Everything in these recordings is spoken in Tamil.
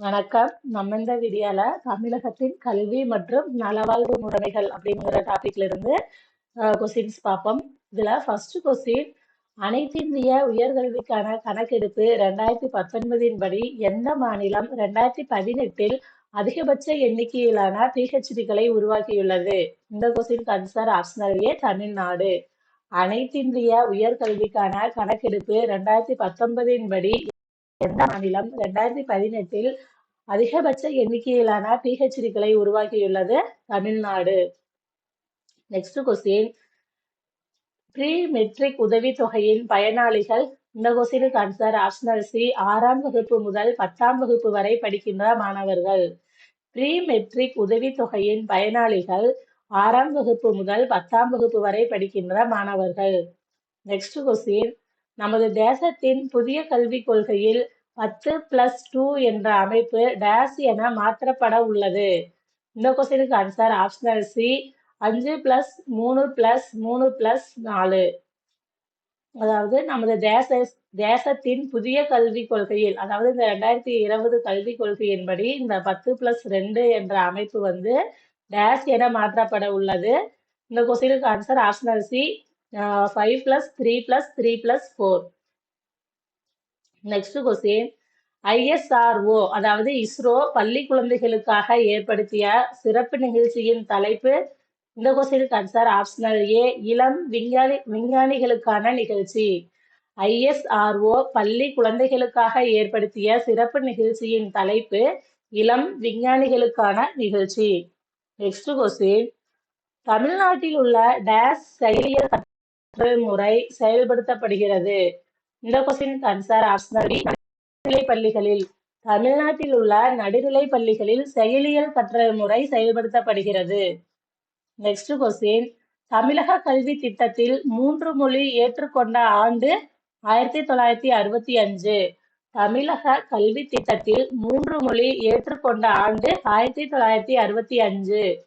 வணக்கம். நம்ம இந்த வீடியோல தமிழகத்தின் கல்வி மற்றும் நலவாழ்வு முறைமைகள் அப்படிங்கிற டாபிக்ல இருந்து கொஸ்டின்ஸ் பார்ப்போம். இதுல ஃபர்ஸ்ட் கொஸ்டின் அனைத்திந்திய உயர்கல்விக்கான கணக்கெடுப்பு ரெண்டாயிரத்தி பத்தொன்பதின் படி எந்த மாநிலம் ரெண்டாயிரத்தி பதினெட்டில் அதிகபட்ச எண்ணிக்கையிலான பிஹெச்டிகளை உருவாக்கியுள்ளது இந்த question answer optional A Tamil Nadu அனைத்திந்திய உயர்கல்விக்கான கணக்கெடுப்பு ரெண்டாயிரத்தி பத்தொன்பதின் படி எந்த மாநிலம் ரெண்டாயிரத்தி பதினெட்டில் அதிகபட்ச எண்ணிக்கையிலான பிஹெச்டிகளை உருவாக்கியுள்ளது Tamil Nadu. Next question pre matric உதவித்தொகையின் பயனாளிகள் இந்த கொஸ்டினுக்கு ஆன்சர் ஆப்ஷனல் சி ஆறாம் வகுப்பு முதல் பத்தாம் வகுப்பு வரை படிக்கின்ற மாணவர்கள். ப்ரீ மெட்ரிக் உதவித்தொகையின் பயனாளிகள் ஆறாம் வகுப்பு முதல் பத்தாம் வகுப்பு வரை படிக்கின்ற மாணவர்கள். நெக்ஸ்ட் கொஸ்டின் நமது தேசத்தின் புதிய கல்விக் கொள்கையில் பத்து பிளஸ் டூ என்ற அமைப்பு டேஸ் என மாற்றப்பட உள்ளது. இந்த கொஸ்டினுக்கு ஆன்சர் ஆப்ஷனல் சி அஞ்சு பிளஸ் மூணு பிளஸ் மூணு பிளஸ் நாலு. அதாவது நமது தேச தேசத்தின் புதிய கல்விக் கொள்கையில் அதாவது இந்த ரெண்டாயிரத்தி இருபது கல்விக் கொள்கையின்படி இந்த பத்து பிளஸ் ரெண்டு என்ற அமைப்பு வந்து டேஸ் என மாற்றப்பட உள்ளது. இந்த கொஸ்டினுக்கு answer optional C five plus three plus three plus four next question ISRO அதாவது இஸ்ரோ பள்ளி குழந்தைகளுக்காக ஏற்படுத்திய சிறப்பு நிகழ்ச்சியின் தலைப்பு. இந்த கொஸ்டினுக்கு ஆன்சர் ஆப்ஷனல் ஏ இளம் விஞ்ஞானி விஞ்ஞானிகளுக்கான நிகழ்ச்சி. ஐஎஸ்ஆர்ஓ பள்ளி குழந்தைகளுக்காக ஏற்படுத்திய சிறப்பு நிகழ்ச்சியின் தலைப்பு இளம் விஞ்ஞானிகளுக்கான நிகழ்ச்சி. நெக்ஸ்ட் கொஸ்டின் தமிழ்நாட்டில் உள்ள டேஸ் செயலியல் முறை செயல்படுத்தப்படுகிறது. இந்த கொஸ்டின் ஆன்சர் ஆப்ஷனல் நடுநிலை பள்ளிகளில் தமிழ்நாட்டில் உள்ள நடுநிலை பள்ளிகளில் செயலியல் கற்றல் முறை செயல்படுத்தப்படுகிறது. நெக்ஸ்ட் கொஸ்டின் தமிழக கல்வி திட்டத்தில் மூன்று மொழி ஏற்றுக்கொண்ட ஆண்டு ஆயிரத்தி தொள்ளாயிரத்தி அறுபத்தி அஞ்சு. தமிழக கல்வி திட்டத்தில் மூன்று மொழி ஏற்றுக்கொண்ட ஆண்டு ஆயிரத்தி தொள்ளாயிரத்தி அறுபத்தி அஞ்சு.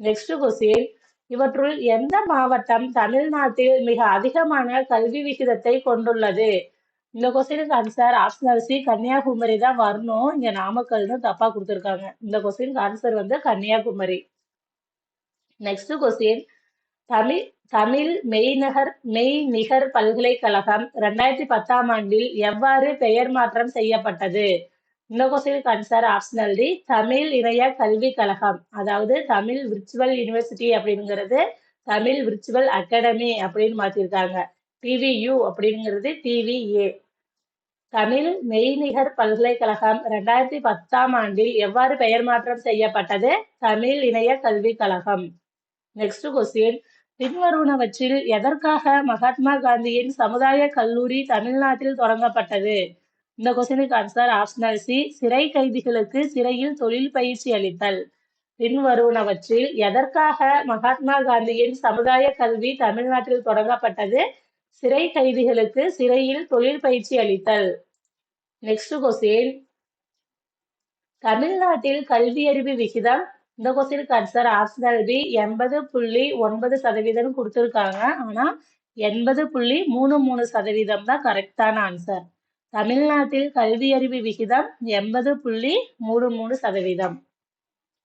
நெக்ஸ்ட் கொஸ்டின் இவற்றுள் எந்த மாவட்டம் தமிழ்நாட்டில் மிக அதிகமான கல்வி விகிதத்தை கொண்டுள்ளது? இந்த கொஸ்டினுக்கு ஆன்சர் ஆப்ஷனல் சி கன்னியாகுமரி தான் வரணும். இங்க நாமக்கல்னு தப்பா கொடுத்துருக்காங்க. இந்த கொஸ்டினுக்கு ஆன்சர் வந்து கன்னியாகுமரி. நெக்ஸ்ட் கொஸ்டின் தமிழ் தமிழ் மெய்நகர் மெய்நிகர் பல்கலைக்கழகம் ரெண்டாயிரத்தி பத்தாம் ஆண்டில் எவ்வாறு பெயர் மாற்றம் செய்யப்பட்டது? இந்த கொஸ்டினுக்கு ஆப்ஷனல் டி தமிழ் இணைய கல்விக் கழகம். அதாவது தமிழ் விர்ச்சுவல் யூனிவர்சிட்டி அப்படிங்கிறது தமிழ் விர்ச்சுவல் அகாடமி அப்படின்னு மாத்திருக்காங்க. டிவியு அப்படிங்கிறது டிவிஏ தமிழ் மெய்நிகர் பல்கலைக்கழகம் ரெண்டாயிரத்தி பத்தாம் ஆண்டில் எவ்வாறு பெயர் மாற்றம் செய்யப்பட்டது? தமிழ் இணைய கல்விக் கழகம். நெக்ஸ்ட் கொஸ்டின் பின்வருவனவற்றில் எதற்காக மகாத்மா காந்தியின் சமுதாய கல்லூரி தமிழ்நாட்டில் தொடங்கப்பட்டது? இந்த கொஸ்டினுக்கு ஆன்சர் ஆப்ஷனல் சி சிறை கைதிகளுக்கு சிறையில் தொழில் பயிற்சி அளித்தல். பின்வருவனவற்றில் எதற்காக மகாத்மா காந்தியின் சமுதாய கல்வி தமிழ்நாட்டில் தொடங்கப்பட்டது? சிறை கைதிகளுக்கு சிறையில் தொழில் பயிற்சி அளித்தல். நெக்ஸ்ட் கொஸ்டின் தமிழ்நாட்டில் கல்வியறிவு விகிதம்? இந்த கொஸ்டினுக்கு ஆன்சர் ஆப்ஷனல் பி எண்பது புள்ளி ஒன்பது சதவீதம் கொடுத்துருக்காங்க. ஆனா எண்பது புள்ளி மூணு மூணு சதவீதம் தான் கரெக்டான ஆன்சர் தமிழ்நாட்டில் கல்வியறிவு விகிதம் எண்பது புள்ளி மூணு மூணு சதவீதம்.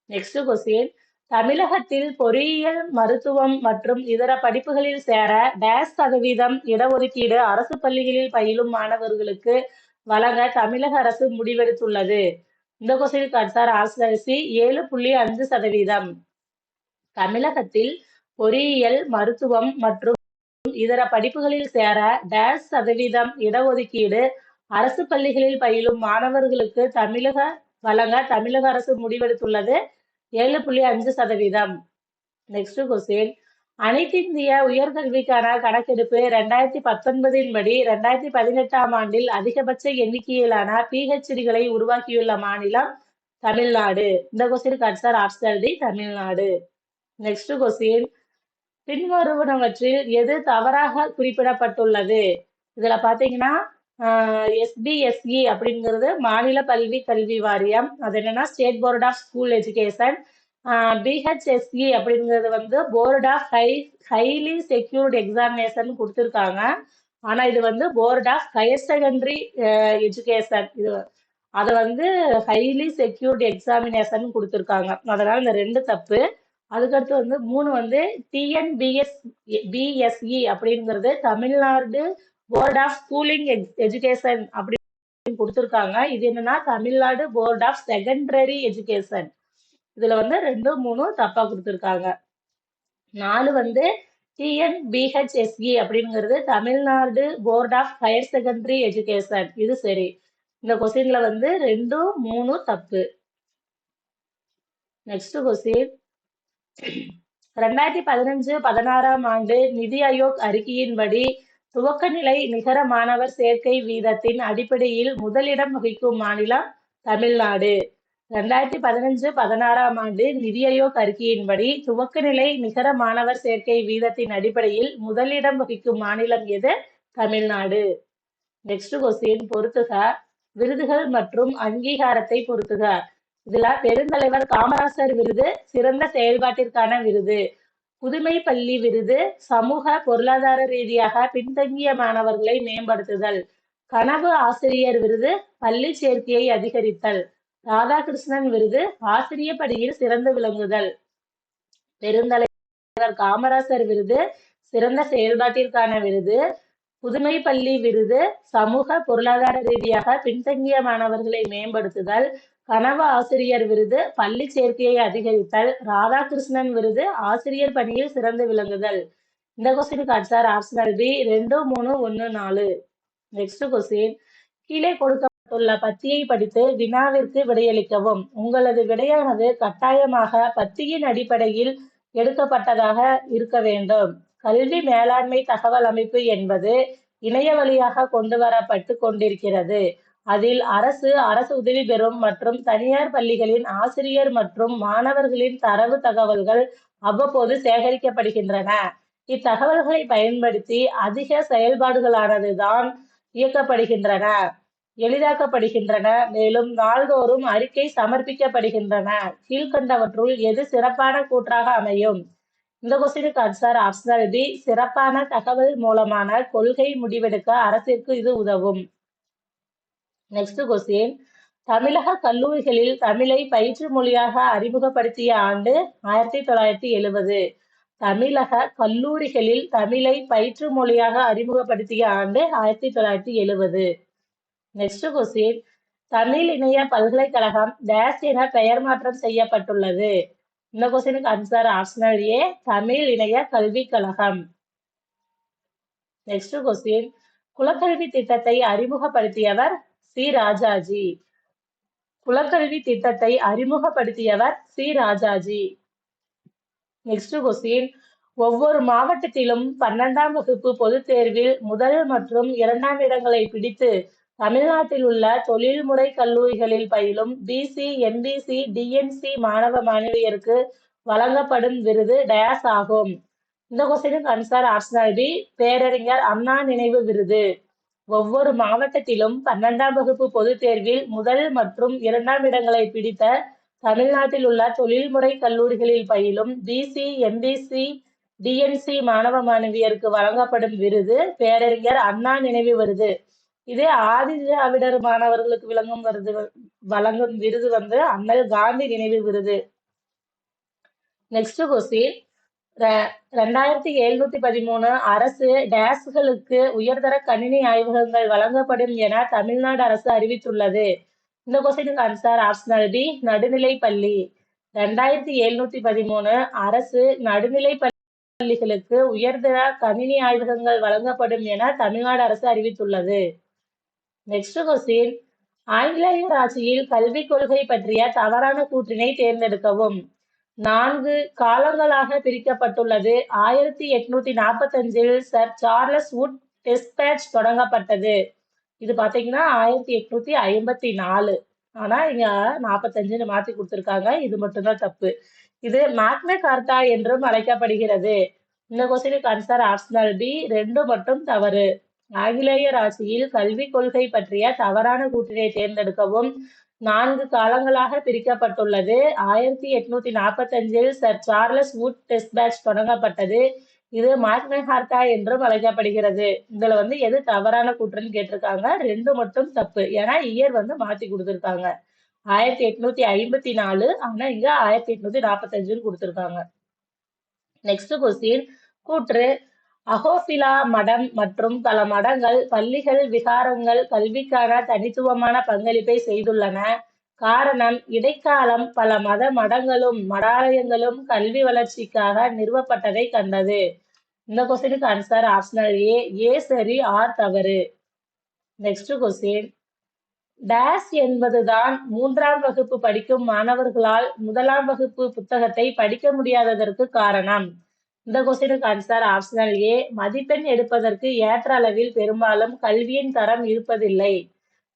நெக்ஸ்ட் கொஸ்டின் தமிழகத்தில் பொறியியல் மருத்துவம் மற்றும் இதர படிப்புகளில் சேர டேஸ் சதவீதம் இடஒதுக்கீடு அரசு பள்ளிகளில் பயிலும் மாணவர்களுக்கு வழங்க தமிழக அரசு முடிவெடுத்துள்ளது. இந்த கொஸ்டினுக்கு கட்சார் ஆன்சர் ஏழு புள்ளி அஞ்சு சதவீதம். தமிழகத்தில் பொறியியல் மருத்துவம் மற்றும் இதர படிப்புகளில் சேர டேஸ் சதவீதம் இடஒதுக்கீடு அரசு பள்ளிகளில் பயிலும் மாணவர்களுக்கு தமிழக வழங்க தமிழக அரசு முடிவெடுத்துள்ளது. ஏழு புள்ளி அஞ்சு சதவீதம். நெக்ஸ்ட் கொஸ்டின் அனைத்திந்திய உயர்கல்விக்கான கணக்கெடுப்பு ரெண்டாயிரத்தி பத்தொன்பதின் படி ரெண்டாயிரத்தி பதினெட்டாம் ஆண்டில் அதிகபட்ச எண்ணிக்கையிலான பிஹெச்டிகளை உருவாக்கியுள்ள மாநிலம் தமிழ்நாடு. இந்த question answer optional D Tamil Nadu. Next question பின்வருவனவற்றில் எது தவறாக குறிப்பிடப்பட்டுள்ளது? இதுல பாத்தீங்கன்னா எஸ்பிஎஸ்இ அப்படிங்கிறது மாநில பல்வி கல்வி வாரியம். அது என்னன்னா state board of school education BHSE அப்படிங்கிறது வந்து board of high highly secured examination கொடுத்துருக்காங்க. ஆனால் இது வந்து board of higher secondary education இது அதை வந்து ஹைலி செக்யூர்ட் எக்ஸாமினேஷன் கொடுத்துருக்காங்க. அதனால இந்த ரெண்டு தப்பு. அதுக்கடுத்து வந்து மூணு வந்து டிஎன்பிஎஸ் பிஎஸ்இ அப்படிங்கிறது Tamil Nadu board of schooling education அப்படின்னு கொடுத்துருக்காங்க. இது என்னன்னா Tamil Nadu board of secondary education இதுல வந்து ரெண்டு மூணு தப்பா கொடுத்துருக்காங்க. நாலு வந்து டிஎன்பிஹெச்எஸ்இ அப்படிங்கிறது Tamil Nadu board of higher secondary education இது சரி. இந்த கொஸ்டின்ல வந்து ரெண்டு மூணு தப்பு. நெக்ஸ்ட் கொஸ்டின் ரெண்டாயிரத்தி பதினஞ்சு பதினாறாம் ஆண்டு நிதி ஆயோக் அறிக்கையின்படி துவக்க நிலை நிகர மாணவர் சேர்க்கை வீதத்தின் அடிப்படையில் முதலிடம் வகிக்கும் மாநிலம் தமிழ்நாடு. ரெண்டாயிரத்தி பதினஞ்சு பதினாறாம் ஆண்டு நிதி ஆயோக் அறிக்கையின்படி துவக்கநிலை நிகர மாணவர் சேர்க்கை வீதத்தின் அடிப்படையில் முதலிடம் வகிக்கும் மாநிலம் எது? தமிழ்நாடு. நெக்ஸ்ட் கொஸ்டின் பொறுத்துக. விருதுகள் மற்றும் அங்கீகாரத்தை பொறுத்துக. இதுல பெருந்தலைவர் காமராசர் விருது சிறந்த செயல்பாட்டிற்கான விருது. புதுமை பள்ளி விருது சமூக பொருளாதார ரீதியாக பின்தங்கிய மாணவர்களை மேம்படுத்துதல். கனவு ஆசிரியர் விருது பள்ளி சேர்க்கையை அதிகரித்தல். ராதாகிருஷ்ணன் விருது ஆசிரிய பணியில் சிறந்து விளங்குதல். பெருந்தலைவர் காமராசர் விருது சிறந்த செயல்பாட்டிற்கான விருது. புதுமை பள்ளி விருது சமூக பொருளாதார ரீதியாக பின்தங்கிய மாணவர்களை மேம்படுத்துதல். கனவு ஆசிரியர் விருது பள்ளி சேர்க்கையை அதிகரித்தல் ராதாகிருஷ்ணன் விருது ஆசிரியர் பணியில் சிறந்து விளங்குதல். இந்த கொஸ்டினுக்கு ஆன்சர் ஆப்ஷனல் பி ரெண்டு மூணு ஒன்று நாலு. நெக்ஸ்ட் கொஸ்டின் கீழே கொடுக்கப்பட்டுள்ள பத்தியை படித்து வினாவிற்கு விடையளிக்கவும். உங்களது விடையானது கட்டாயமாக பத்தியின் அடிப்படையில் எடுக்கப்பட்டதாக இருக்க வேண்டும். கல்வி மேலாண்மை தகவல் அமைப்பு என்பது இணைய வழியாக கொண்டு வரப்பட்டு கொண்டிருக்கிறது. அதில் அரசு அரசு உதவி பெறும் மற்றும் தனியார் பள்ளிகளின் ஆசிரியர் மற்றும் மாணவர்களின் தரவு தகவல்கள் அவ்வப்போது சேகரிக்கப்படுகின்றன. இத்தகவல்களை பயன்படுத்தி அதிக செயல்பாடுகளானதுதான் இயக்கப்படுகின்றன எளிதாக்கப்படுகின்றன. மேலும் நாள்தோறும் அறிக்கை சமர்ப்பிக்கப்படுகின்றன. கீழ்கண்டவற்றுள் எது சிறப்பான கூற்றாக அமையும்? இந்த கொஸ்டினுக்கு ஆன்சர் ஆப்ஷனல் பி சிறப்பான தகவல் மூலமான கொள்கை முடிவெடுக்க அரசிற்கு இது உதவும். Next question. தமிழக கல்லூரிகளில் தமிழை பயிற்று மொழியாக அறிமுகப்படுத்திய ஆண்டு ஆயிரத்தி தொள்ளாயிரத்தி எழுபது. தமிழக கல்லூரிகளில் தமிழை பயிற்று மொழியாக அறிமுகப்படுத்திய ஆண்டு ஆயிரத்தி தொள்ளாயிரத்தி எழுபது. Next question. தமிழ் இணைய பல்கலைக்கழகம் டேஸ் என பெயர் மாற்றம் செய்யப்பட்டுள்ளது. இந்த கொஸ்டினுக்கு ஆன்சர் ஆப்ஷனல் ஏ தமிழ் இணைய கல்விக் கழகம். Next question. குலக்கல்வி திட்டத்தை அறிமுகப்படுத்தியவர் சி. ராஜாஜி. குலக்கல்வி திட்டத்தை அறிமுகப்படுத்தியவர் சி. ராஜாஜி. நெக்ஸ்ட் கொஸ்டின் ஒவ்வொரு மாவட்டத்திலும் பன்னெண்டாம் வகுப்பு பொதுத் தேர்வில் முதல் மற்றும் இரண்டாம் இடங்களை பிடித்து தமிழ்நாட்டில் உள்ள தொழில்முறை கல்லூரிகளில் பயிலும் பிசி எம்பிசி டிஎன்சி மாணவ மாணவியருக்கு வழங்கப்படும் விருது டயாஸ் ஆகும். இந்த கொஸ்டினுக்கு ஆன்சர் ஆப்ஷனல் பி பேரறிஞர் அண்ணா நினைவு விருது. ஒவ்வொரு மாவட்டத்திலும் பன்னெண்டாம் வகுப்பு பொதுத் தேர்வில் முதல் மற்றும் இரண்டாம் இடங்களை பிடித்த தமிழ்நாட்டில் உள்ள தொழில்முறை கல்லூரிகளில் பயிலும் பிசி எம்பிசி டிஎன்சி மாணவ மாணவியருக்கு வழங்கப்படும் விருது பேரறிஞர் அண்ணா நினைவு விருது. இதே ஆதி திராவிடர் மாணவர்களுக்கு விளங்கும் விருது வழங்கும் விருது வந்து அண்ணல் காந்தி நினைவு விருது. நெக்ஸ்ட் கொஸ்டின் ரெண்டாயிரத்தி எழுநூத்தி பதிமூணு அரசு டேஸ்களுக்கு உயர்தர கணினி ஆய்வகங்கள் வழங்கப்படும் என தமிழ்நாடு அரசு அறிவித்துள்ளது. இந்த கொஸ்டினுக்கு ஆன்சர் ஆப்ஷனல் பி நடுநிலை பள்ளி. ரெண்டாயிரத்தி எழுநூத்தி பதிமூணு அரசு நடுநிலை பள்ளிகளுக்கு உயர்தர கணினி ஆய்வகங்கள் வழங்கப்படும் என தமிழ்நாடு அரசு அறிவித்துள்ளது. நெக்ஸ்ட் கொஸ்டின் ஆங்கிலேயர் ஆட்சியில் கல்விக் கொள்கை பற்றிய தவறான கூற்றினை தேர்ந்தெடுக்கவும். நான்கு காலங்களாக பிரிக்கப்பட்டுள்ளது. ஆயிரத்தி எட்நூத்தி நாற்பத்தஞ்சில் சர் சார்லஸ் வுட் டெஸ்பேட்ச் தொடங்கப்பட்டது. இது பாத்தீங்கன்னா ஆயிரத்தி எட்நூத்தி ஐம்பத்தி நாலு. ஆனா இங்க நாற்பத்தஞ்சுன்னு மாத்தி கொடுத்துருக்காங்க. இது மட்டும்தான் தப்பு. இது மேக்ன கார்டா என்றும் அழைக்கப்படுகிறது. இந்த கொஸ்டினுக்கு ஆன்சர் ஆப்ஷனல் பி ரெண்டு மட்டும் தவறு. ஆங்கிலேயர் ராசியில் கல்விக் கொள்கை பற்றிய தவறான கூற்றினை தேர்ந்தெடுக்கவும் நான்கு காலங்களாக பிரிக்கப்பட்டுள்ளது. ஆயிரத்தி எட்நூத்தி நாற்பத்தஞ்சில் sir Charles Wood despatch தொடங்கப்பட்டது. இது மாக்னஹார்டா என்றும் அழைக்கப்படுகிறது. இதுல வந்து எது தவறான கூற்றுன்னு கேட்டிருக்காங்க. ரெண்டு மட்டும் தப்பு. ஏன்னா இயர் வந்து மாத்தி கொடுத்துருக்காங்க. ஆயிரத்தி எட்நூத்தி ஐம்பத்தி நாலு. ஆனா இங்க ஆயிரத்தி எட்நூத்தி நாற்பத்தஞ்சுன்னு கொடுத்துருக்காங்க. நெக்ஸ்ட் கொஸ்டின் கூற்று. அகோபிலா மடம் மற்றும் பல மடங்கள் பள்ளிகள் விகாரங்கள் கல்விக்கான தனித்துவமான பங்களிப்பை செய்துள்ளன. காரணம் இடைக்காலம் பல மத மடங்களும் மடாலயங்களும் கல்வி வளர்ச்சிக்காக நிறுவப்பட்டதை கண்டது. இந்த கொஸ்டினுக்கு ஆன்சர் ஆப்ஷனல் ஏ ஏ சரி ஆர் தவறு. நெக்ஸ்ட் கொஸ்டின் டேஸ் என்பதுதான் மூன்றாம் வகுப்பு படிக்கும் மாணவர்களால் முதலாம் வகுப்பு புத்தகத்தை படிக்க முடியாததற்கு காரணம். இந்த கொஸ்டினுக்கு ஆன்சர் ஆப்ஷனல் ஏ மதிப்பெண் எடுப்பதற்கு ஏற்ற அளவில் பெரும்பாலும் கல்வியின் தரம் இருப்பதில்லை.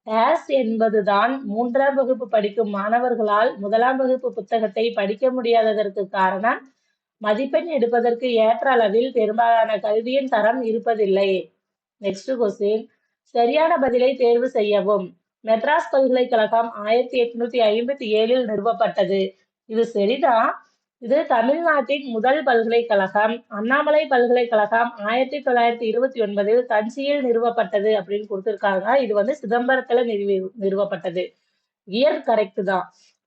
டேஸ் என்பதுதான் மூன்றாம் வகுப்பு படிக்கும் மாணவர்களால் முதலாம் வகுப்பு புத்தகத்தை படிக்க முடியாததற்கு காரணம் மதிப்பெண் எடுப்பதற்கு ஏற்ற அளவில் பெரும்பாலான கல்வியின் தரம் இருப்பதில்லை. நெக்ஸ்ட் கொஸ்டின் சரியான பதிலை தேர்வு செய்யவும். மெட்ராஸ் பல்கலைக்கழகம் ஆயிரத்தி எட்நூத்தி ஐம்பத்தி ஏழில் நிறுவப்பட்டது. இது சரிதான் இது தமிழ்நாட்டின் முதல் பல்கலைக்கழகம். அண்ணாமலை பல்கலைக்கழகம் ஆயிரத்தி தொள்ளாயிரத்தி இருபத்தி ஒன்பதில் தஞ்சியில் நிறுவப்பட்டது அப்படின்னு கொடுத்திருக்காங்க. இது வந்து சிதம்பரத்துல நிறுவி நிறுவப்பட்டது. இயர் கரெக்ட் தான்.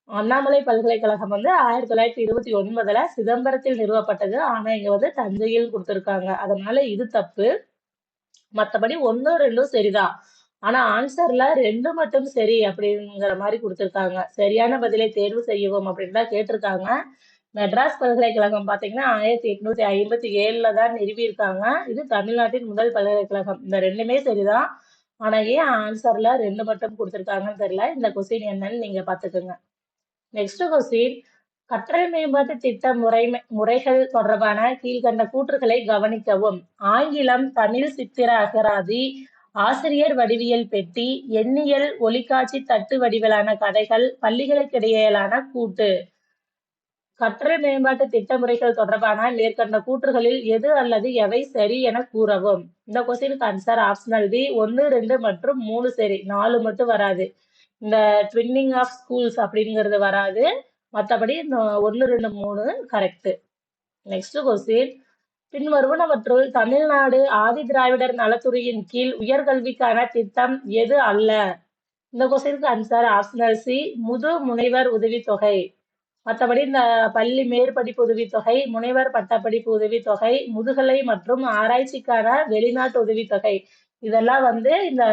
அண்ணாமலை பல்கலைக்கழகம் வந்து ஆயிரத்தி தொள்ளாயிரத்தி இருபத்தி ஒன்பதுல சிதம்பரத்தில் நிறுவப்பட்டது. ஆனா இங்க வந்து தஞ்சையில் கொடுத்துருக்காங்க. அதனால இது தப்பு. மத்தபடி ஒன்னும் ரெண்டும் சரிதான். ஆனா ஆன்சர்ல ரெண்டு மட்டும் சரி அப்படிங்கிற மாதிரி கொடுத்திருக்காங்க. சரியான பதிலை தேர்வு செய்யவும் அப்படின்னு தான் கேட்டிருக்காங்க. மெட்ராஸ் பல்கலைக்கழகம் பார்த்தீங்கன்னா ஆயிரத்தி எட்நூத்தி ஐம்பத்தி ஏழுல தான் நிறுவியிருக்காங்க. இது தமிழ்நாட்டின் முதல் பல்கலைக்கழகம். இந்த ரெண்டுமே சரிதான். ஆனா ஏன் ஆன்சர்ல ரெண்டு மட்டும் கொடுத்துருக்காங்கன்னு தெரியல. இந்த கொஸ்டின் என்னன்னு நீங்க பாத்துக்கோங்க. நெக்ஸ்ட் கொஸ்டின் கற்றல் மேம்பாட்டு திட்ட முறை முறைகள் தொடர்பான கீழ்கண்ட கூற்றுகளை கவனிக்கவும். ஆங்கிலம் தமிழ் சித்திர அகராதி ஆசிரியர் வடிவியல் பெட்டி எண்ணியல் ஒளிக்காட்சி தட்டு வடிவிலான கதைகள் பள்ளிகளுக்கிடையிலான கூட்டு. கற்றல் மேம்பாட்டு திட்டமுறைகள் தொடர்பான மேற்கண்ட கூற்றுகளில் எது அல்லது எவை சரி என கூறவும். இந்த கொஸ்டினுக்கு ஆன்சர் ஆப்ஷனல் பி ஒன்று ரெண்டு மற்றும் மூணு சரி. நாலு மட்டும் வராது. இந்த ட்வின்னிங் ஆஃப் ஸ்கூல்ஸ் அப்படிங்கிறது வராது. மற்றபடி இந்த ஒன்று ரெண்டு மூணு கரெக்டு நெக்ஸ்ட் கொஸ்டின் பின்வருவனவற்றுள் தமிழ்நாடு ஆதி திராவிடர் நலத்துறையின் கீழ் உயர்கல்விக்கான திட்டம் எது அல்ல? இந்த கொஸ்டினுக்கு ஆன்சர் ஆப்ஷனல் சி முது முனைவர் உதவித்தொகை. மற்றபடி இந்த பள்ளி மேற்படிப்பு உதவித்தொகை முனைவர் பட்டப்படிப்பு உதவித்தொகை முதுகலை மற்றும் ஆராய்ச்சிக்கான வெளிநாட்டு உதவித்தொகை. இதெல்லாம் வந்து இந்த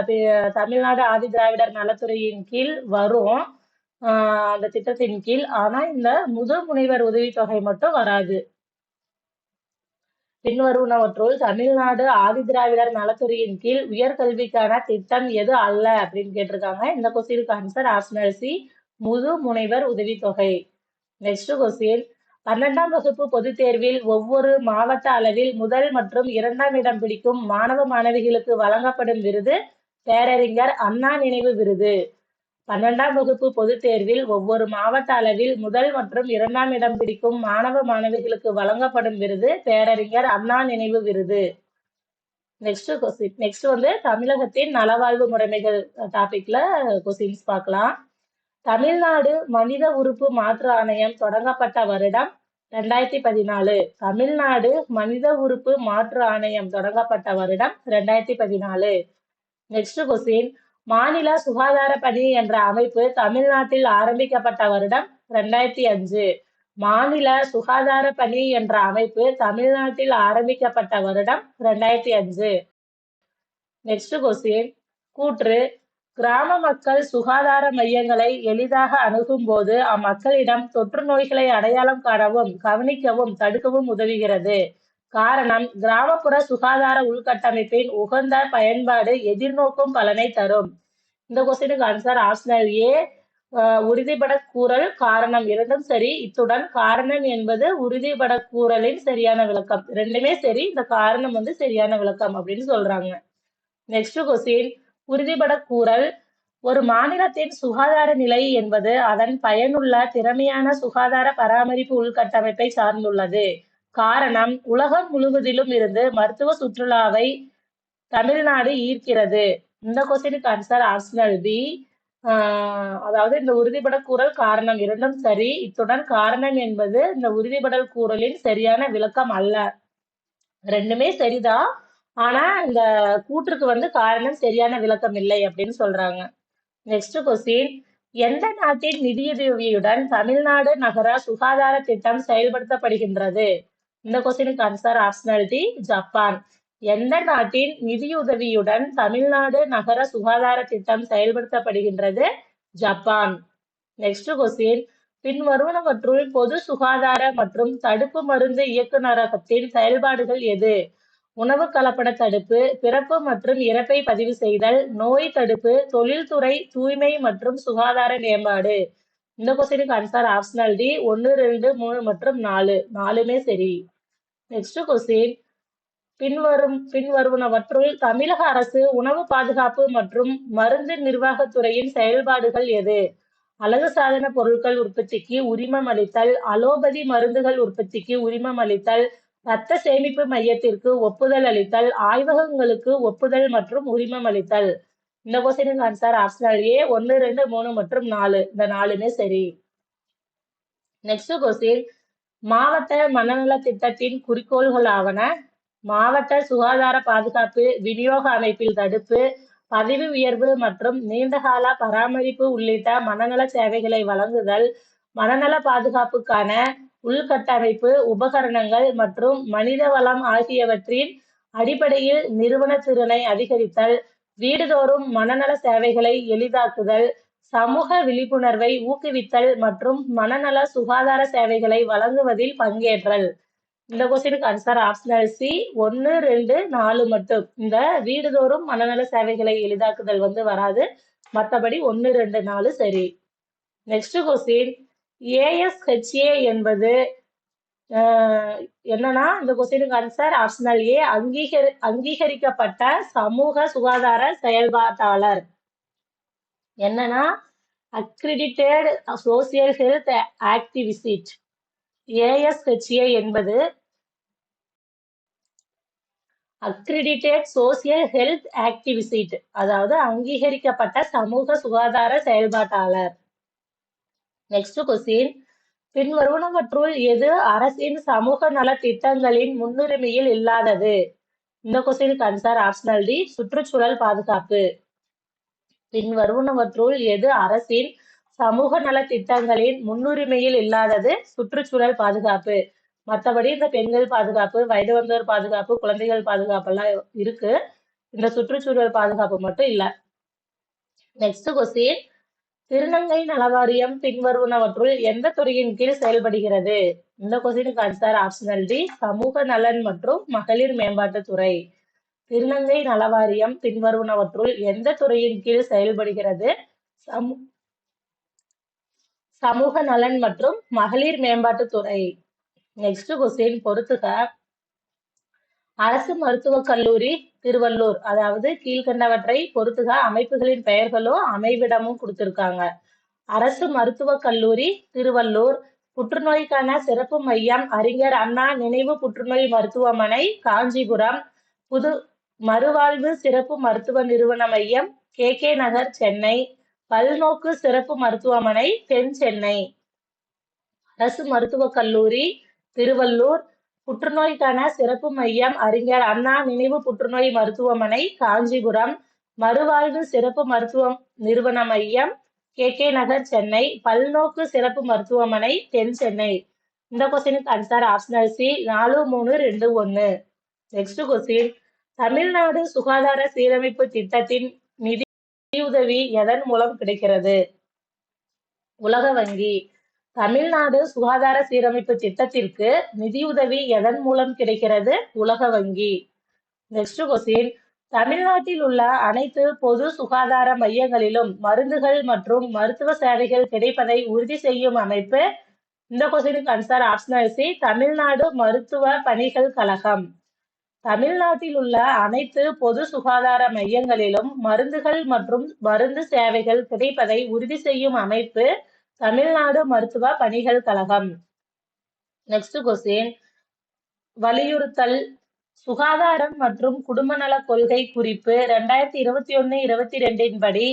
தமிழ்நாடு ஆதி திராவிடர் நலத்துறையின் கீழ் வரும். அந்த திட்டத்தின் கீழ். ஆனா இந்த முது முனைவர் உதவித்தொகை மட்டும் வராது. பின்வருவனவற்றுள் தமிழ்நாடு ஆதி திராவிடர் நலத்துறையின் கீழ் உயர்கல்விக்கான திட்டம் எது அல்ல அப்படின்னு கேட்டிருக்காங்க. இந்த கொஸ்டினுக்கு ஆன்சர் ஆப்ஷனல் சி முது முனைவர் உதவித்தொகை. Next question. பன்னெண்டாம் வகுப்பு பொதுத் தேர்வில் ஒவ்வொரு மாவட்ட அளவில் முதல் மற்றும் இரண்டாம் இடம் பிடிக்கும் மாணவ மாணவிகளுக்கு வழங்கப்படும் விருது பேரறிஞர் அண்ணா நினைவு விருது. பன்னெண்டாம் வகுப்பு பொதுத் தேர்வில் ஒவ்வொரு மாவட்ட அளவில் முதல் மற்றும் இரண்டாம் இடம் பிடிக்கும் மாணவ மாணவிகளுக்கு வழங்கப்படும் விருது பேரறிஞர் அண்ணா நினைவு விருது. Next question. நெக்ஸ்ட் வந்து தமிழகத்தின் நலவாழ்வு முறைமைகள் டாபிக்ல கொஸ்டின்ஸ் பார்க்கலாம். தமிழ்நாடு மனித உறுப்பு மாற்று ஆணையம் தொடங்கப்பட்ட வருடம் ரெண்டாயிரத்தி பதினாலு. தமிழ்நாடு மனித உறுப்பு மாற்று ஆணையம் தொடங்கப்பட்ட வருடம் ரெண்டாயிரத்தி பதினாலு. Next question. மாநில சுகாதார பணி என்ற அமைப்பு தமிழ்நாட்டில் ஆரம்பிக்கப்பட்ட வருடம் ரெண்டாயிரத்தி அஞ்சு. மாநில சுகாதார பணி என்ற அமைப்பு தமிழ்நாட்டில் ஆரம்பிக்கப்பட்ட வருடம் ரெண்டாயிரத்தி அஞ்சு. Next question. கூற்று கிராம மக்கள் சுகாதார மையங்களை எளிதாக அணுகும் போது அம்மக்களிடம் தொற்று நோய்களை அடையாளம் காணவும் கவனிக்கவும் தடுக்கவும் உதவுகிறது. காரணம் கிராமப்புற சுகாதார உள்கட்டமைப்பின் உகந்த பயன்பாடு எதிர்நோக்கும் பலனை தரும். இந்த கொஸ்டினுக்கு ஆன்சர் ஆப்ஷனல் ஏ உறுதிபட கூறல் காரணம் இரண்டும் சரி. இத்துடன் காரணம் என்பது உறுதிபட கூறலின் சரியான விளக்கம். ரெண்டுமே சரி இந்த காரணம் வந்து சரியான விளக்கம் அப்படின்னு சொல்றாங்க. நெக்ஸ்ட் கொஸ்டின் உறுதிபட கூறல் ஒரு மாநிலத்தின் சுகாதார நிலை என்பது அதன் பயனுள்ள திறமையான சுகாதார பராமரிப்பு உள்கட்டமைப்பை சார்ந்துள்ளது. காரணம் உலகம் முழுவதிலும் இருந்து மருத்துவ சுற்றுலாவை தமிழ்நாடு ஈர்க்கிறது. இந்த கொஸ்டினுக்கு ஆன்சர் ஆப்ஷனல் பி அதாவது இந்த உறுதிபட கூறல் காரணம் இரண்டும் சரி. இத்துடன் காரணம் என்பது இந்த உறுதிபடல் கூறலின் சரியான விளக்கம் அல்ல. ரெண்டுமே சரிதான். ஆனா இந்த கூற்றுக்கு வந்து காரணம் சரியான விளக்கம் இல்லை அப்படின்னு சொல்றாங்க. நெக்ஸ்ட் கொஸ்டின் எந்த நாட்டின் நிதியுதவியுடன் தமிழ்நாடு நகர சுகாதார திட்டம் செயல்படுத்தப்படுகின்றது? இந்த கொஸ்டினுக்கு ஆன்சர் ஆப்ஷனல் டி ஜப்பான் எந்த நாட்டின் நிதியுதவியுடன் தமிழ்நாடு நகர சுகாதார திட்டம் செயல்படுத்தப்படுகின்றது? ஜப்பான் நெக்ஸ்ட் கொஸ்டின் பின்வருவனவற்றுள் பொது சுகாதார மற்றும் தடுப்பு மருந்து இயக்குநரகத்தின் செயல்பாடுகள் எது? உணவு கலப்பட தடுப்பு பிறப்பு மற்றும் இறப்பை பதிவு செய்தல் நோய் தடுப்பு தொழில்துறை தூய்மை மற்றும் சுகாதார மேம்பாடு. இந்த கொஸ்டினுக்கு ஆன்சர் ஆப்ஷனல் டி ஒன்று ரெண்டு மூணு மற்றும் நாலு. நாலுமே சரி. நெக்ஸ்ட் கொஸ்டின் பின்வரும் பின்வருவனவற்றுள் தமிழக அரசு உணவு பாதுகாப்பு மற்றும் மருந்து நிர்வாகத்துறையின் செயல்பாடுகள் எது? அழகு சாதன பொருட்கள் உற்பத்திக்கு உரிமம் அளித்தல் அலோபதி மருந்துகள் உற்பத்திக்கு உரிமம் அளித்தல் ரத்த சேமிப்பு மையத்திற்கு ஒப்புதல் அளித்தல் ஆய்வகங்களுக்கு ஒப்புதல் மற்றும் உரிமம் அளித்தல். இந்த கொஸ்டினுக்கு ஆன்சர் ஆப்ஷனல் ஏ ஒன்று ரெண்டு மூணு மற்றும் நாலு. இந்த நாலுமே சரி. நெக்ஸ்ட் கொஸ்டின் மாவட்ட மனநல திட்டத்தின் குறிக்கோள்களாவன மாவட்ட சுகாதார பாதுகாப்பு விநியோக அமைப்பில் தடுப்பு பதவி உயர்வு மற்றும் நீண்டகால பராமரிப்பு உள்ளிட்ட மனநல சேவைகளை வழங்குதல். மனநல பாதுகாப்புக்கான உள்கட்டமைப்பு உபகரணங்கள் மற்றும் மனித வளம் ஆகியவற்றின் அடிப்படையில் நிறுவன திறனை அதிகரித்தல் வீடுதோறும் மனநல சேவைகளை எளிதாக்குதல் சமூக விழிப்புணர்வை ஊக்குவித்தல் மற்றும் மனநல சுகாதார சேவைகளை வழங்குவதில் பங்கேற்றல். இந்த கொஸ்டினுக்கு ஆன்சர் ஆப்ஷனல் சி ஒன்று ரெண்டு நாலு மட்டும். இந்த வீடுதோறும் மனநல சேவைகளை எளிதாக்குதல் வந்து வராது. மற்றபடி ஒன்று ரெண்டு நாலு சரி. நெக்ஸ்ட் கொஸ்டின் ஏஎஸ்ஹெச்ஏ என்பது என்னன்னா இந்த கொஸ்டினுக்கு ஆன்சர் ஆப்ஷனல் ஏ அங்கீகரி அங்கீகரிக்கப்பட்ட சமூக சுகாதார செயல்பாட்டாளர். என்னன்னா அக்ரிடிட்டேட் சோசியல் ஹெல்த் ஆக்டிவிசிட் ஏஎஸ்ஹெச்ஏ என்பது அக்ரிடிட்டேட் சோசியல் ஹெல்த் ஆக்டிவிசிட் அதாவது அங்கீகரிக்கப்பட்ட சமூக சுகாதார செயல்பாட்டாளர். Next question. பின்வருவனவற்றுள் எது அரசின் சமூக நல திட்டங்களின் முன்னுரிமையில் இல்லாதது? இந்த கொஸ்டினுக்கு ஆன்சர் ஆப்ஷனல் டி சுற்றுச்சூழல் பாதுகாப்பு. பின்வருவனவற்றுள் எது அரசின் சமூக நல திட்டங்களின் முன்னுரிமையில் இல்லாதது? சுற்றுச்சூழல் பாதுகாப்பு. மற்றபடி இந்த பெண்கள் பாதுகாப்பு வயது வந்தோர் பாதுகாப்பு குழந்தைகள் பாதுகாப்பு எல்லாம் இருக்கு. இந்த சுற்றுச்சூழல் பாதுகாப்பு மட்டும் இல்லை. Next question. திருநங்கை நலவாரியம் பின்வருவனவற்றுள் எந்த துறையின் கீழ் செயல்படுகிறது? இந்த கொஸ்டினுக்கு ஆன்சர் ஆப்ஷனல் டி சமூக நலன் மற்றும் மகளிர் மேம்பாட்டுத் துறை. திருநங்கை நலவாரியம் பின்வருவனவற்றுள் எந்த துறையின் கீழ் செயல்படுகிறது? சமூ சமூக நலன் மற்றும் மகளிர் மேம்பாட்டுத் துறை. நெக்ஸ்ட் கொஸ்டின் பொறுத்துக. அரசு மருத்துவக் கல்லூரி திருவள்ளூர். அதாவது கீழ்கண்டவற்றை பொறுத்துக அமைப்புகளின் பெயர்களோ அமைவிடமும் கொடுத்திருக்காங்க. அரசு மருத்துவக் கல்லூரி திருவள்ளூர். புற்றுநோய்க்கான சிறப்பு மையம் அறிஞர் அண்ணா நினைவு புற்றுநோய் மருத்துவமனை காஞ்சிபுரம். புது மறுவாழ்வு சிறப்பு மருத்துவ நிறுவன மையம் கே. கே. நகர் சென்னை. பல்நோக்கு சிறப்பு மருத்துவமனை தென் சென்னை. அரசு மருத்துவக் கல்லூரி திருவள்ளூர். புற்றுநோய்க்கான சிறப்பு மையம் அறிஞர் அண்ணா நினைவு புற்றுநோய் மருத்துவமனை காஞ்சிபுரம். மறுவாழ்வு சிறப்பு மருத்துவ நிறுவன மையம் கே. கே. நகர் சென்னை. பல்நோக்கு சிறப்பு மருத்துவமனை தென் சென்னை. இந்த கொஸ்டினுக்கு ஆன்சர் ஆப்ஷனல் சி நாலு மூணு ரெண்டு ஒன்று நெக்ஸ்ட் கொஸ்டின் தமிழ்நாடு சுகாதார சீரமைப்பு திட்டத்தின் நிதி நிதியுதவி எதன் மூலம் கிடைக்கிறது? உலக வங்கி. தமிழ்நாடு சுகாதார சீரமைப்பு திட்டத்திற்கு நிதியுதவி எதன் மூலம் கிடைக்கிறது? உலக வங்கி. நெக்ஸ்ட் கொஸ்டின் தமிழ்நாட்டில் உள்ள அனைத்து பொது சுகாதார மையங்களிலும் மருந்துகள் மற்றும் மருத்துவ சேவைகள் கிடைப்பதை உறுதி செய்யும் அமைப்பு? இந்த கொஸ்டினுக்கு ஆன்சர் ஆப்ஷனல் சி தமிழ்நாடு மருத்துவ பணிகள் கழகம். தமிழ்நாட்டில் உள்ள அனைத்து பொது சுகாதார மையங்களிலும் மருந்துகள் மற்றும் மருந்து சேவைகள் கிடைப்பதை உறுதி செய்யும் அமைப்பு? தமிழ்நாடு மருத்துவ பணிகள் கழகம். நெக்ஸ்ட் கொஸ்டின் வலியுறுத்தல் சுகாதாரம் மற்றும் குடும்ப நல கொள்கை குறிப்பு ரெண்டாயிரத்தி இருபத்தி ஒன்னு இருபத்தி ரெண்டின் படி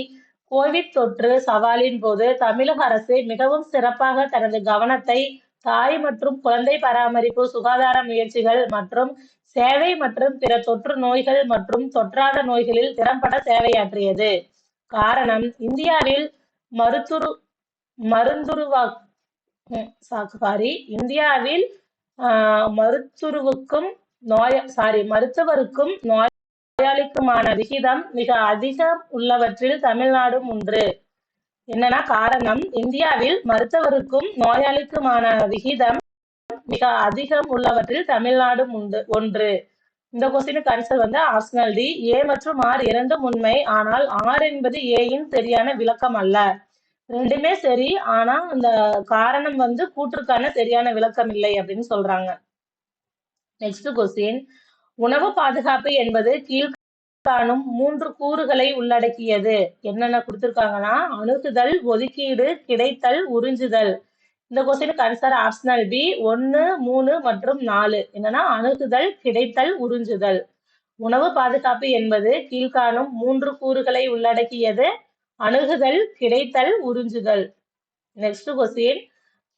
கோவிட் தொற்று சவாலின் போது தமிழக அரசு மிகவும் சிறப்பாக தனது கவனத்தை தாய் மற்றும் குழந்தை பராமரிப்பு சுகாதார முயற்சிகள் மற்றும் சேவை மற்றும் பிற தொற்று நோய்கள் மற்றும் தொற்றாத நோய்களில் திறம்பட சேவையாற்றியது. காரணம் இந்தியாவில் மருத்துவ மருந்துருவா இந்தியாவில் மருத்துருவுக்கும் நோய சாரி மருத்துவருக்கும் நோயாளிக்குமான விகிதம் மிக அதிகம் உள்ளவற்றில் தமிழ்நாடும் ஒன்று. என்னன்னா காரணம் இந்தியாவில் மருத்துவருக்கும் நோயாளிக்குமான விகிதம் மிக அதிகம் உள்ளவற்றில் தமிழ்நாடும் உண்டு ஒன்று. இந்த கொஸ்டினுக்கு ஆன்சர் வந்து ஆப்ஷனல் டி ஏ மற்றும் ஆர் இரண்டும் உண்மை ஆனால் ஆர் என்பது ஏயின் சரியான விளக்கம் அல்ல. ரெண்டுமே சரி. ஆனா அந்த காரணம் வந்து கூற்றுக்கான சரியான விளக்கம் இல்லை அப்படின்னு சொல்றாங்க. நெக்ஸ்ட் கொஸ்டின் உணவு பாதுகாப்பு என்பது கீழ்காணும் மூன்று கூறுகளை உள்ளடக்கியது. என்னென்ன கொடுத்திருக்காங்கன்னா அணுகுதல் ஒதுக்கீடு கிடைத்தல் உறிஞ்சுதல். இந்த கொஸ்டினுக்கு ஆன்சர் ஆப்ஷனல் பி ஒன்னு மூணு மற்றும் நாலு. என்னன்னா அணுகுதல் கிடைத்தல் உறிஞ்சுதல். உணவு பாதுகாப்பு என்பது கீழ்காணும் மூன்று கூறுகளை உள்ளடக்கியது. அணுகுதல் கிடைத்தல் உறிஞ்சுதல். நெக்ஸ்ட் கொஸ்டின்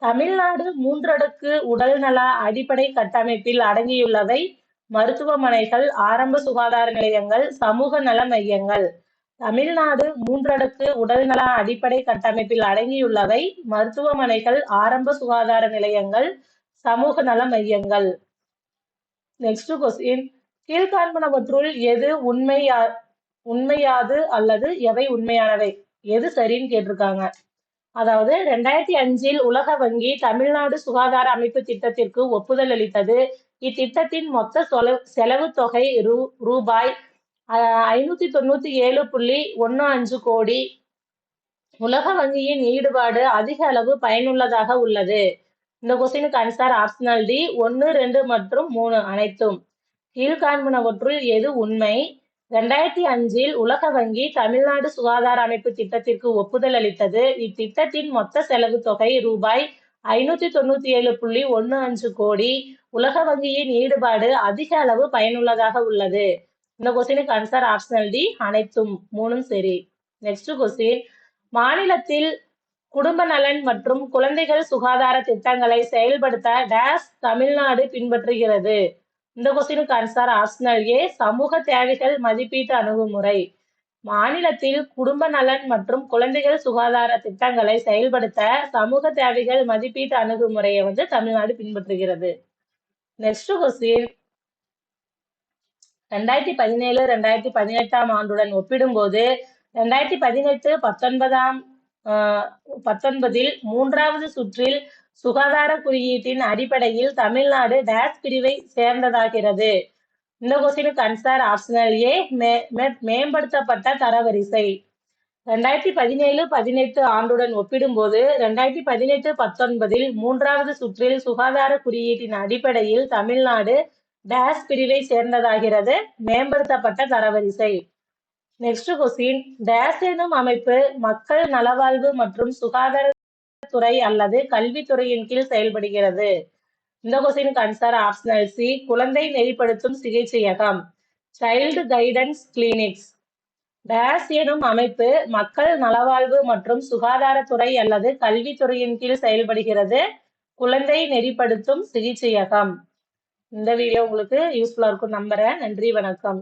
தமிழ்நாடு மூன்றடுக்கு உடல்நல அடிப்படை கட்டமைப்பில் அடங்கியுள்ளவை மருத்துவமனைகள் ஆரம்ப சுகாதார நிலையங்கள் சமூக நல மையங்கள். தமிழ்நாடு மூன்றடுக்கு உடல்நல அடிப்படை கட்டமைப்பில் அடங்கியுள்ளவை மருத்துவமனைகள் ஆரம்ப சுகாதார நிலையங்கள் சமூக நல மையங்கள். நெக்ஸ்ட் கொஸ்டின் கீழ்காண்பனவற்றுள் எது உண்மையா உண்மையாது அல்லது எவை உண்மையானவை? எது சரின்னு கேட்டிருக்காங்க. அதாவது ரெண்டாயிரத்தி அஞ்சில் உலக வங்கி தமிழ்நாடு சுகாதார அமைப்பு திட்டத்திற்கு ஒப்புதல் அளித்தது. இத்திட்டத்தின் மொத்த செலவு தொகை ரூ ரூபாய் ஐநூத்தி தொண்ணூத்தி ஏழு புள்ளி ஒன்னு அஞ்சு கோடி. உலக வங்கியின் ஈடுபாடு அதிக அளவு பயனுள்ளதாக உள்ளது. இந்த கொஸ்டினுக்கு ஆன்சர் ஆப்ஷனல் டி ஒன்னு ரெண்டு மற்றும் மூணு அனைத்தும். கீழ்காண்பனவற்றுள் எது உண்மை? ரெண்டாயிரத்தி அஞ்சில் உலக வங்கி தமிழ்நாடு சுகாதார அமைப்பு திட்டத்திற்கு ஒப்புதல் அளித்தது. இத்திட்டத்தின் மொத்த செலவு தொகை ரூபாய் ஐநூத்தி தொண்ணூத்தி ஏழு புள்ளி ஒன்னு அஞ்சு கோடி. உலக வங்கியின் ஈடுபாடு அதிக அளவு பயனுள்ளதாக உள்ளது. இந்த கொஸ்டினுக்கு ஆன்சர் ஆப்ஷனல் டி அனைத்தும் மூணும் சரி. நெக்ஸ்ட் கொஸ்டின் மாநிலத்தில் குடும்ப நலன் மற்றும் குழந்தைகள் சுகாதார திட்டங்களை செயல்படுத்த டேஸ் தமிழ்நாடு பின்பற்றுகிறது. இந்த கொஸ்டினுக்கு ஆன்சர் ஆப்ஷனல் ஏ சமூக தேவைகள் மதிப்பீட்டு அணுகுமுறை. மாநிலத்தில் குடும்ப நலன் மற்றும் குழந்தைகள் சுகாதார திட்டங்களை செயல்படுத்த சமூக தேவைகள் மதிப்பீட்டு அணுகுமுறையை வந்து தமிழ்நாடு பின்பற்றுகிறது. நெக்ஸ்ட் கொஸ்டின் ரெண்டாயிரத்தி பதினேழு ரெண்டாயிரத்தி பதினெட்டாம் ஆண்டுடன் ஒப்பிடும்போது ரெண்டாயிரத்தி பதினெட்டு பத்தொன்பதாம் பத்தொன்பதில் மூன்றாவது சுற்றில் சுகாதார குறியீட்டின் அடிப்படையில் தமிழ்நாடு டேஸ் பிரிவை சேர்ந்ததாகிறது. இந்த கொஸ்டினுக்கு ஆன்சர் ஆப்ஷனல் ஏ மேம்படுத்தப்பட்ட தரவரிசை. ரெண்டாயிரத்தி பதினேழு பதினெட்டு ஆண்டுடன் ஒப்பிடும்போது ரெண்டாயிரத்தி பதினெட்டு பத்தொன்பதில் மூன்றாவது சுற்றில் சுகாதார குறியீட்டின் அடிப்படையில் தமிழ்நாடு டேஸ் பிரிவை சேர்ந்ததாகிறது மேம்படுத்தப்பட்ட தரவரிசை. நெக்ஸ்ட் கொஸ்டின் டேஸ் எனும் அமைப்பு மக்கள் நலவாழ்வு மற்றும் சுகாதார துறை அல்லது கல்வித்துறையின் கீழ் செயல்படுகிறது. இந்த கன்சர் ஆன்சர் ஆப்ஷனல் சி குழந்தை நெறிப்படுத்தும் சிகிச்சையகம். சைல்டு கைடன்ஸ் கிளினிக்ஸ் டேஸ் எனும் அமைப்பு மக்கள் நலவாழ்வு மற்றும் சுகாதாரத்துறை அல்லது கல்வித்துறையின் கீழ் செயல்படுகிறது. குழந்தை நெறிப்படுத்தும் சிகிச்சையகம். இந்த வீடியோ உங்களுக்கு யூஸ்ஃபுல்லா இருக்கும் நம்புறேன். நன்றி வணக்கம்.